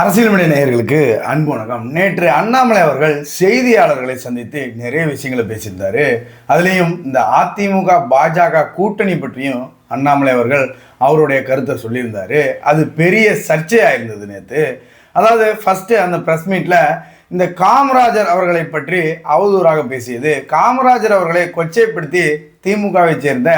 அரசியல் மணி நேயர்களுக்கு அன்பு வணக்கம். நேற்று அண்ணாமலை அவர்கள் செய்தியாளர்களை சந்தித்து நிறைய விஷயங்களை பேசியிருந்தாரு. அதுலேயும் இந்த அதிமுக பாஜக கூட்டணி பற்றியும் அண்ணாமலை அவர்கள் அவருடைய கருத்தை சொல்லியிருந்தாரு. அது பெரிய சர்ச்சையாக இருந்தது நேற்று அதாவது ஃபஸ்ட்டு அந்த ப்ரெஸ் மீட்டில் இந்த காமராஜர் அவர்களை பற்றி அவதூறாக பேசியது. காமராஜர் அவர்களை கொச்சைப்படுத்தி திமுகவை சேர்ந்த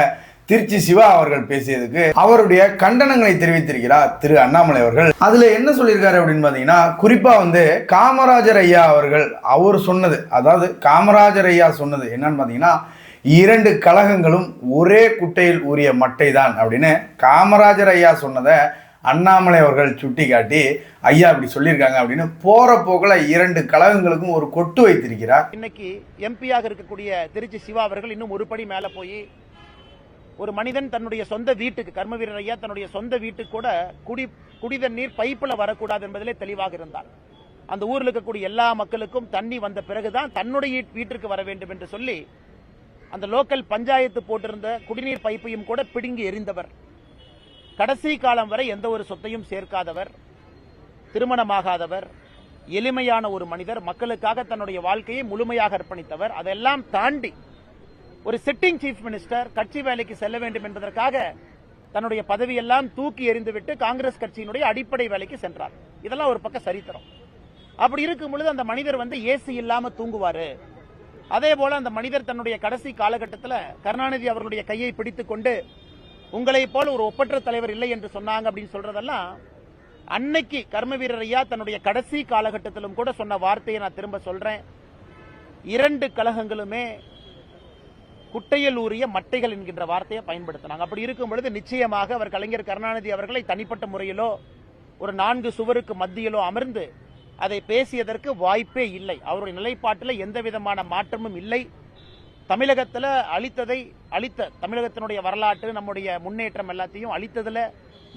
திருச்சி சிவா அவர்கள் பேசியதுக்கு அவருடைய கண்டனங்களை தெரிவித்திருக்கிறார் திரு அண்ணாமலை அவர்கள். அதுல என்ன சொல்லியிருக்காரு அப்படின்னு பாத்தீங்கன்னா குறிப்பா வந்து காமராஜர் ஐயா அவர்கள் அவர் சொன்னது அதாவது காமராஜர் ஐயா சொன்னது என்னன்னு பாத்தீங்கன்னா இரண்டு கழகங்களும் ஒரே குட்டையில் உரிய மட்டை தான் அப்படின்னு காமராஜர் ஐயா சொன்னதை அண்ணாமலை அவர்கள் சுட்டி காட்டி ஐயா அப்படி சொல்லியிருக்காங்க அப்படின்னு போற போக்கில் இரண்டு கழகங்களுக்கும் ஒரு கொட்டு வைத்திருக்கிறார். இன்னைக்கு எம்பியாக இருக்கக்கூடிய திருச்சி சிவா அவர்கள் இன்னும் ஒரு படி மேல போய் ஒரு மனிதன் தன்னுடைய சொந்த வீட்டுக்கு கர்ம வீரர் ஐயா தன்னுடைய சொந்த வீட்டுக்கு கூட குடி குடித நீர் பைப்பில் வரக்கூடாது என்பதிலே தெளிவாக இருந்தார் அந்த ஊரில் இருக்கக்கூடிய எல்லா மக்களுக்கும் தண்ணி வந்த பிறகுதான் தன்னுடைய வீட்டிற்கு வர வேண்டும் என்று சொல்லி அந்த லோக்கல் பஞ்சாயத்து போட்டிருந்த குடிநீர் பைப்பையும் கூட பிடுங்கி எறிந்தவர். கடைசி காலம் வரை எந்த ஒரு சொத்தையும் சேர்க்காதவர் திருமணமாகாதவர் எளிமையான ஒரு மனிதர் மக்களுக்காக தன்னுடைய வாழ்க்கையை முழுமையாக அர்ப்பணித்தவர் அதெல்லாம் தாண்டி ஒரு சிட்டிங் சீஃப் மினிஸ்டர் கட்சி வேலைக்கு செல்ல வேண்டும் என்பதற்காக தன்னுடைய பதவியெல்லாம் தூக்கி எறிந்துவிட்டு காங்கிரஸ் கட்சியினுடைய அடிப்படை வேலைக்கு சென்றார். இதெல்லாம் ஒரு பக்கம் சரித்திரம். அப்படி இருக்கும் பொழுது அந்த மனிதர் வந்து ஏசி இல்லாம தூங்குவாரு. அதே போல அந்த மனிதர் தன்னுடைய கடைசி காலகட்டத்தில் கருணாநிதி அவர்களுடைய கையை பிடித்துக் கொண்டு உங்களை போல ஒரு ஒப்பற்ற தலைவர் இல்லை என்று சொன்னாங்க அப்படின்னு சொல்றதெல்லாம் அன்னைக்கு கர்ம வீரர் தன்னுடைய கடைசி காலகட்டத்திலும் கூட சொன்ன வார்த்தையை நான் திரும்ப சொல்றேன். இரண்டு கழகங்களுமே குட்டையில் ஊறிய மட்டைகள் என்கின்ற வார்த்தையை பயன்படுத்தினாங்க. அப்படி இருக்கும் பொழுது நிச்சயமாக அவர் கலைஞர் கருணாநிதி அவர்களை தனிப்பட்ட முறையிலோ ஒரு நான்கு சுவருக்கு மத்தியிலோ அமர்ந்து அதை பேசியதற்கு வாய்ப்பே இல்லை. அவருடைய நிலைப்பாட்டில் எந்த விதமான மாற்றமும் இல்லை. தமிழகத்தில் அளித்ததை அளித்த தமிழகத்தினுடைய வரலாற்று நம்முடைய முன்னேற்றம் எல்லாத்தையும் அளித்ததில்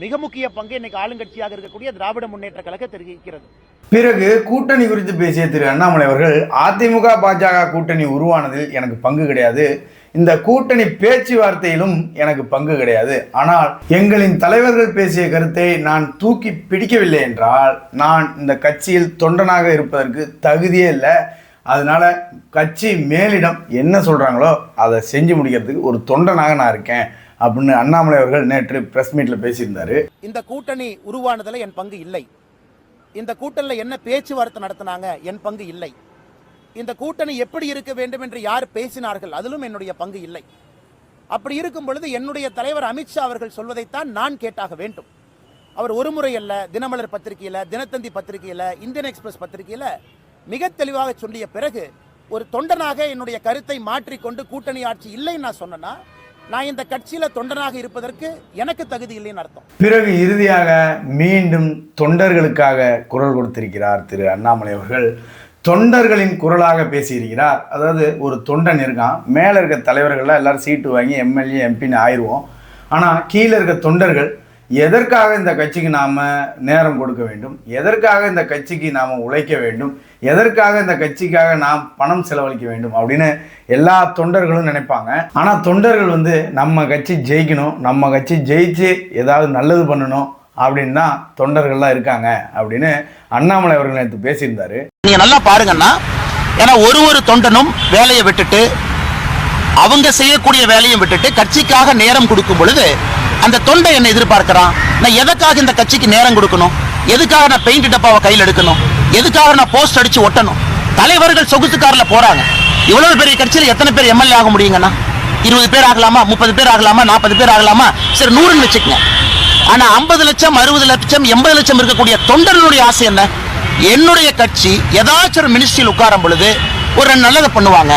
மிக முக்கிய பங்கு இன்னைக்கு ஆளுங்கட்சியாக இருக்கக்கூடிய திராவிட முன்னேற்ற கழக தெரிவிக்கிறது. பிறகு கூட்டணி குறித்து பேசிய திரு அண்ணாமலை அவர்கள் அதிமுக பாஜக கூட்டணி உருவானதில் எனக்கு பங்கு கிடையாது. இந்த கூட்டணி பேச்சுவார்த்தையிலும் எனக்கு பங்கு கிடையாது. ஆனால் எங்களின் தலைவர்கள் பேசிய கருத்தை நான் தூக்கி பிடிக்கவில்லை என்றால் நான் இந்த கட்சியில் தொண்டனாக இருப்பதற்கு தகுதியே இல்லை. அதனால கட்சி மேலிடம் என்ன சொல்கிறாங்களோ அதை செஞ்சு முடிக்கிறதுக்கு ஒரு தொண்டனாக நான் இருக்கேன் அப்படின்னு அண்ணாமலை அவர்கள் நேற்று பிரஸ் மீட்டில் பேசியிருந்தாரு. இந்த கூட்டணி உருவானதில் என் பங்கு இல்லை. இந்த கூட்டணியில் என்ன பேச்சுவார்த்தை நடத்தினாங்க என் பங்கு இல்லை. இந்த கூட்டணி எப்படி இருக்க வேண்டும் என்று யார் பேசினார்கள் அதிலும் என்னுடைய பங்கு இல்லை. அப்படி இருக்கும் பொழுது என்னுடைய தலைவர் அமித்ஷா அவர்கள் சொல்வதைத்தான் நான் கேட்டாக வேண்டும். அவர் ஒரு முறை அல்ல தினமலர் பத்திரிகையில் தினத்தந்தி பத்திரிகையில் இந்தியன் எக்ஸ்பிரஸ் பத்திரிகையில் மிக தெளிவாக சொல்லிய பிறகு ஒரு தொண்டனாக என்னுடைய கருத்தை மாற்றிக்கொண்டு கூட்டணி ஆட்சி இல்லைன்னு நான் சொன்னேன்னா நான் இந்த கட்சியில தொண்டனாக இருப்பதற்கு எனக்கு தகுதி இல்லைன்னு அர்த்தம். பிறகு இறுதியாக மீண்டும் தொண்டர்களுக்காக குரல் கொடுத்திருக்கிறார் திரு அண்ணாமலை அவர்கள். தொண்டர்களின் குரலாக பேசியிருக்கிறார். அதாவது ஒரு தொண்டன் இருக்கான். மேலே இருக்க தலைவர்கள்லாம் எல்லாரும் சீட்டு வாங்கி எம்எல்ஏ எம்பின்னு ஆயிடுவோம். ஆனால் கீழே இருக்க தொண்டர்கள் எதற்காக இந்த கட்சிக்கு நாம் நேரம் கொடுக்க வேண்டும்? எதற்காக இந்த கட்சிக்கு நாம் உழைக்க வேண்டும்? எதற்காக இந்த கட்சிக்காக நாம் பணம் செலவழிக்க வேண்டும்? அப்படின்னு எல்லா தொண்டர்களும் நினைப்பாங்க. ஆனால் தொண்டர்கள் வந்து நம்ம கட்சி ஜெயிக்கணும். நம்ம கட்சி ஜெயிச்சு ஏதாவது நல்லது பண்ணணும். அப்படின்னு தான் தொண்டர்கள்லாம் இருக்காங்க அப்படின்னு அண்ணாமலை அவர்கள் நேற்று பேசியிருந்தார். நீங்க நல்லா பாருங்கன்னா ஏன்னா ஒரு ஒரு தொண்டனும் வேலையை விட்டுட்டு அவங்க செய்யக்கூடிய வேலையை விட்டுட்டு கட்சிக்காக நேரம் கொடுக்கும் பொழுது அந்த தொண்டை என்ன எதிர்பார்க்கிறான்? நான் எதுக்காக இந்த கட்சிக்கு நேரம் கொடுக்கணும்? எதுக்காக நான் பெயிண்ட் டப்பாவை கையில் எடுக்கணும்? எதுக்காக நான் போஸ்ட் அடிச்சு ஒட்டணும்? தலைவர்கள் சொகுசுக்காரில் போறாங்க. இவ்வளவு பெரிய கட்சியில் எத்தனை பேர் எம்எல்ஏ ஆக முடியுங்கண்ணா இருபது பேர் ஆகலாமா? முப்பது பேர் ஆகலாமா? நாற்பது பேர் ஆகலாமா? சரி நூறுன்னு வச்சுக்கங்க. ஆனா ஐம்பது லட்சம் அறுபது லட்சம் எண்பது லட்சம் இருக்கக்கூடிய தொண்டர்களுடைய ஆசை என்ன? என்னுடைய கட்சி ஏதாச்சும் ஒரு மினிஸ்ட்ரியில் உட்காரும் பொழுது ஒரு நல்லதை பண்ணுவாங்க.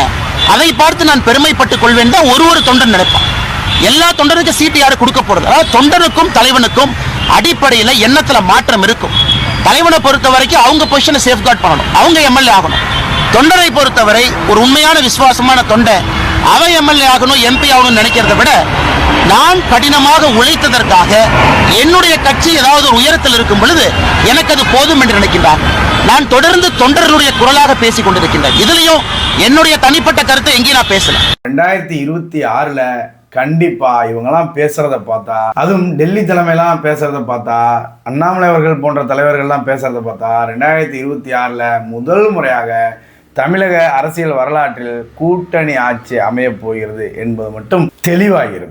அதை பார்த்து நான் பெருமைப்பட்டுக் கொள்வேன் தான் ஒரு ஒரு தொண்டன் நினைப்பான். எல்லா தொண்டருக்கும் சீட்டு யாரும் கொடுக்க போறது? அதாவது தொண்டருக்கும் தலைவனுக்கும் அடிப்படையில் எண்ணத்தில் மாற்றம் இருக்கும். தலைவனை பொறுத்த வரைக்கும் அவங்க பொசிஷனை சேஃப்கார்ட் பண்ணணும். அவங்க எம்எல்ஏ ஆகணும். தொண்டரை பொறுத்தவரை ஒரு உண்மையான விசுவாசமான தொண்டை அவன் எம்எல்ஏ ஆகணும் எம்பி ஆகணும்னு நினைக்கிறத விட நான் கடினமாக உழைத்ததற்காக என்னுடைய கட்சி ஏதாவது ஒரு உயரத்தில் இருக்கும் பொழுது எனக்கு அது போதும் என்று நினைக்கின்றார். நான் தொடர்ந்து தொண்டர்களுடைய குரலாக பேசிக் கொண்டிருக்கின்றேன். இதுலயும் என்னுடைய தனிப்பட்ட கருத்தை எங்கேயும் நான் பேசல. ரெண்டாயிரத்தி இருபத்தி ஆறுல கண்டிப்பா இவங்கெல்லாம் பேசுறத பார்த்தா அதுவும் டெல்லி தலைமையெல்லாம் பேசுறத பார்த்தா அண்ணாமலை அவர்கள் போன்ற தலைவர்கள்லாம் பேசுறத பார்த்தா ரெண்டாயிரத்தி இருபத்தி ஆறுல முதல் முறையாக தமிழக அரசியல் வரலாற்றில் கூட்டணி ஆட்சி அமையப் போகிறது என்பது மட்டும் தெளிவாகிறது.